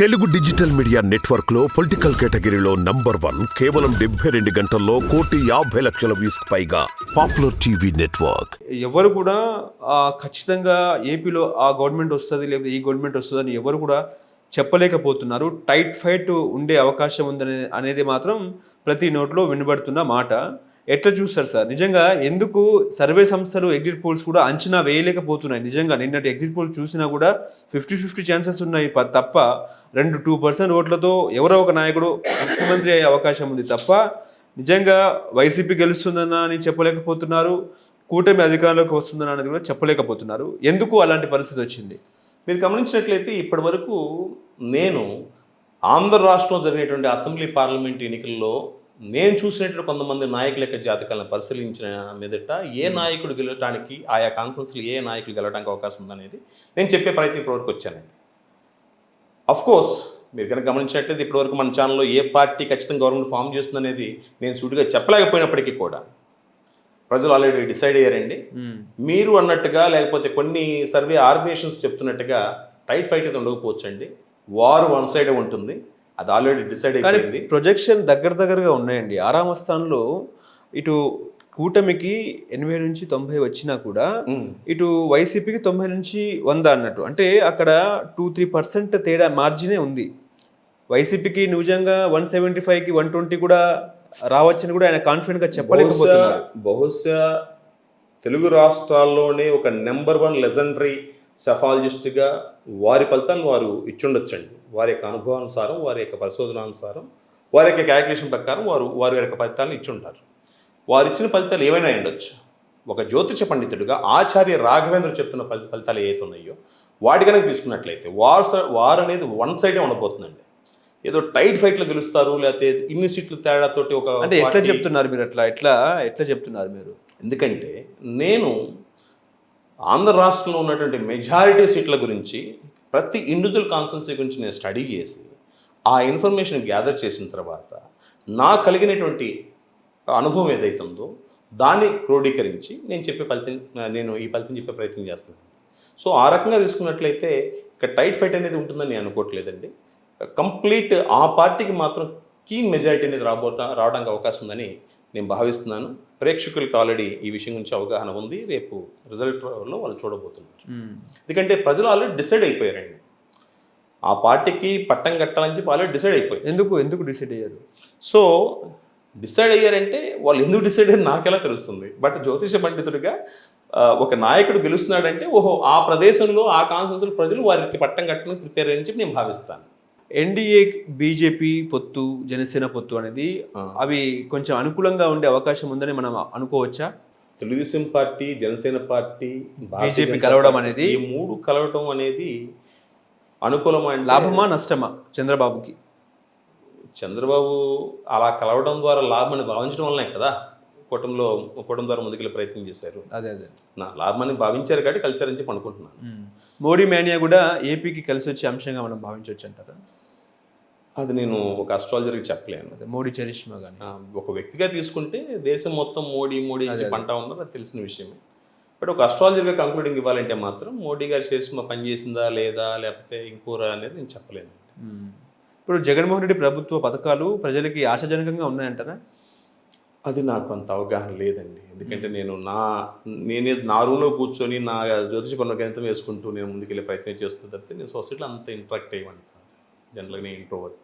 Telugu digital media నెట్వర్క్లో political కేటగిరీలో number one కేవలం డెబ్బై రెండు గంటల్లో కోటి యాభై లక్షల వ్యూస్ పైగా పాపులర్ టీవీ నెట్వర్క్. ఎవరు కూడా ఖచ్చితంగా ఏపీలో ఆ గవర్నమెంట్ వస్తుంది లేకపోతే ఈ గవర్నమెంట్ వస్తుంది అని ఎవరు కూడా చెప్పలేకపోతున్నారు. టైట్ ఫైట్ ఉండే అవకాశం ఉందనే అనేది మాత్రం ప్రతి నోట్లో వినబడుతున్న మాట. ఎట్లా చూస్తారు సార్? నిజంగా ఎందుకు సర్వే సంస్థలు ఎగ్జిట్ పోల్స్ కూడా అంచనా వేయలేకపోతున్నాయి? నిజంగా నిన్నటి ఎగ్జిట్ పోల్స్ చూసినా కూడా ఫిఫ్టీ ఫిఫ్టీ ఛాన్సెస్ ఉన్నాయి తప్ప రెండు టూ పర్సెంట్ ఓట్లతో ఎవరో ఒక నాయకుడు ముఖ్యమంత్రి అయ్యే అవకాశం ఉంది తప్ప నిజంగా వైసీపీ గెలుస్తుందన్న అని చెప్పలేకపోతున్నారు. కూటమి అధికారంలోకి వస్తుందన్న అనేది కూడా చెప్పలేకపోతున్నారు. ఎందుకు అలాంటి పరిస్థితి వచ్చింది? మీరు గమనించినట్లయితే ఇప్పటి వరకు నేను ఆంధ్ర రాష్ట్రంలో జరిగినటువంటి అసెంబ్లీ పార్లమెంట్ ఎన్నికల్లో నేను చూసినటువంటి కొంతమంది నాయకుల యొక్క జాతకాలను పరిశీలించిన మీదట ఏ నాయకుడు గెలవటానికి ఆయా కాన్ఫరెన్స్లో ఏ నాయకులు గెలవడానికి అవకాశం ఉందనేది నేను చెప్పే ప్రయత్నం ఇప్పటివరకు వచ్చానండి. అఫ్ కోర్స్ మీరు కనుక గమనించినట్లయితే ఇప్పటివరకు మన ఛానల్లో ఏ పార్టీ ఖచ్చితంగా గవర్నమెంట్ ఫామ్ చేస్తుందనేది నేను సూటిగా చెప్పలేకపోయినప్పటికీ కూడా ప్రజలు ఆల్రెడీ డిసైడ్ అయ్యారండి. మీరు అన్నట్టుగా లేకపోతే కొన్ని సర్వే ఆర్గనైజేషన్స్ చెప్తున్నట్టుగా టైట్ ఫైట్ అయితే ఉండకపోవచ్చు అండి వారు వన్ సైడ్ ఉంటుంది. అది ఆల్రెడీ డిసైడ్ అయిపోయింది. ప్రొజెక్షన్ దగ్గర దగ్గరగా ఉన్నాయండి. ఆరామ స్థానంలో ఇటు కూటమికి ఎనభై నుంచి తొంభై వచ్చినా కూడా. ఇటు వైసీపీకి తొంభై నుంచి వంద అన్నట్టు. అంటే అక్కడ టూ త్రీ పర్సెంట్ తేడా మార్జినే ఉంది. వైసీపీకి నిజంగా వన్ సెవెంటీ ఫైవ్కి వన్ ట్వంటీ కూడా రావచ్చని కూడా ఆయన కాన్ఫిడెంట్గా చెప్పలేకపోతున్నారు. బహుశా తెలుగు రాష్ట్రాల్లోనే ఒక నెంబర్ వన్ లెజెండరీ సెఫాలజిస్ట్గా వారి ఫలితాలను వారు ఇచ్చుండొచ్చండి. వారి యొక్క అనుభవానుసారం వారి యొక్క పరిశోధనానుసారం వారి యొక్క క్యాలిక్యులేషన్ ప్రకారం వారు వారి యొక్క ఫలితాలను ఇచ్చుంటారు. వారు ఇచ్చిన ఫలితాలు ఏమైనా ఉండొచ్చు ఒక జ్యోతిష పండితుడిగా ఆచార్య రాఘవేంద్ర చెప్తున్న ఫలి ఫలితాలు ఏవైతే ఉన్నాయో వాటి కనుక తీసుకున్నట్లయితే వారు వారు అనేది వన్ సైడే ఉండబోతుందండి. ఏదో టైట్ ఫైట్లో గెలుస్తారు లేకపోతే ఇన్ని సీట్లు తేడాతోటి ఒక అంటే ఎట్లా చెప్తున్నారు మీరు అట్లా? ఎట్లా ఎట్లా చెప్తున్నారు మీరు? ఎందుకంటే నేను ఆంధ్ర రాష్ట్రంలో ఉన్నటువంటి మెజారిటీ సీట్ల గురించి ప్రతి ఇండివిజువల్ కాన్స్టెన్సీ గురించి నేను స్టడీ చేసి ఆ ఇన్ఫర్మేషన్ గ్యాదర్ చేసిన తర్వాత నా కలిగినటువంటి అనుభవం ఏదైతే ఉందో దాన్ని క్రోడీకరించి నేను చెప్పే ఫలితం నేను ఈ ఫలితం చెప్పే ప్రయత్నం చేస్తున్నాను సో ఆ రకంగా తీసుకున్నట్లయితే ఇక్కడ టైట్ ఫైట్ అనేది ఉంటుందని నేను అనుకోవట్లేదండి. కంప్లీట్ ఆ పార్టీకి మాత్రం కీన్ మెజారిటీ అనేది రాబోట రావడానికి అవకాశం ఉందని నేను భావిస్తున్నాను. ప్రేక్షకులకు ఆల్రెడీ ఈ విషయం గురించి అవగాహన ఉంది. రేపు రిజల్ట్లో వాళ్ళు చూడబోతున్నారు. ఎందుకంటే ప్రజలు ఆల్రెడీ డిసైడ్ అయిపోయారండి. ఆ పార్టీకి పట్టం కట్టాలని చెప్పి ఆల్రెడీ డిసైడ్ అయిపోయారు. ఎందుకు? ఎందుకు డిసైడ్ అయ్యారు? సో డిసైడ్ అయ్యారంటే వాళ్ళు ఎందుకు డిసైడ్ అయ్యారు నాకెలా తెలుస్తుంది. బట్ జ్యోతిష పండితుడిగా ఒక నాయకుడు గెలుస్తున్నాడంటే ఓహో ఆ ప్రదేశంలో ఆ కాన్సెన్స్లో ప్రజలు వారికి పట్టం కట్టడానికి ప్రిపేర్ అని చెప్పి నేను భావిస్తాను. ఎన్డీఏ బీజేపీ పొత్తు జనసేన పొత్తు అనేది. అవి కొంచెం అనుకూలంగా ఉండే అవకాశం ఉందని మనం అనుకోవచ్చా? తెలుగుదేశం పార్టీ జనసేన పార్టీ జనతా కలవడం అనేది- ఈ మూడు కలవడం అనేది అనుకూలమా అంటే లాభమా నష్టమా చంద్రబాబుకి? చంద్రబాబు అలా కలవడం ద్వారా లాభమని భావించడం వల్లనే కదా కూటమిలో కూటమి ద్వారా ముందుకెళ్ళే ప్రయత్నం చేశారు. అదే అదే. నా లాభమని భావించారు కాబట్టి కలిసారని చెప్పి అనుకుంటున్నాను. మోడీ మేనియా కూడా ఏపీకి కలిసి వచ్చే అంశంగా మనం భావించవచ్చు అంటారా అది నేను ఒక అస్ట్రాలజర్కి చెప్పలేను. అదే మోడీ చరిష్మా కానీ ఒక వ్యక్తిగా తీసుకుంటే దేశం మొత్తం మోడీ మోడీ అంటా ఉన్నారు అది తెలిసిన విషయమే బట్ ఒక అస్ట్రాలజర్గా కంక్లూడింగ్ ఇవ్వాలంటే మాత్రం మోడీ గారి చేసిన పని చేసిందా లేదా లేకపోతే ఇంకోరా అనేది నేను చెప్పలేను. ఇప్పుడు జగన్మోహన్ రెడ్డి ప్రభుత్వ పథకాలు ప్రజలకి ఆశాజనకంగా ఉన్నాయంటారా? అది నాకు అంత అవగాహన లేదండి. ఎందుకంటే నేను నా నేనే నా రూమ్లో కూర్చొని నా జ్యోతిష పనుల గణితం వేసుకుంటూ నేను ముందుకెళ్ళే ప్రయత్నం చేస్తున్న తప్పితే నేను సొసైటీలో అంత ఇంటరాక్ట్ అయ్యమంటాను జనరల్గా నేను ఇంట్రోవర్ట్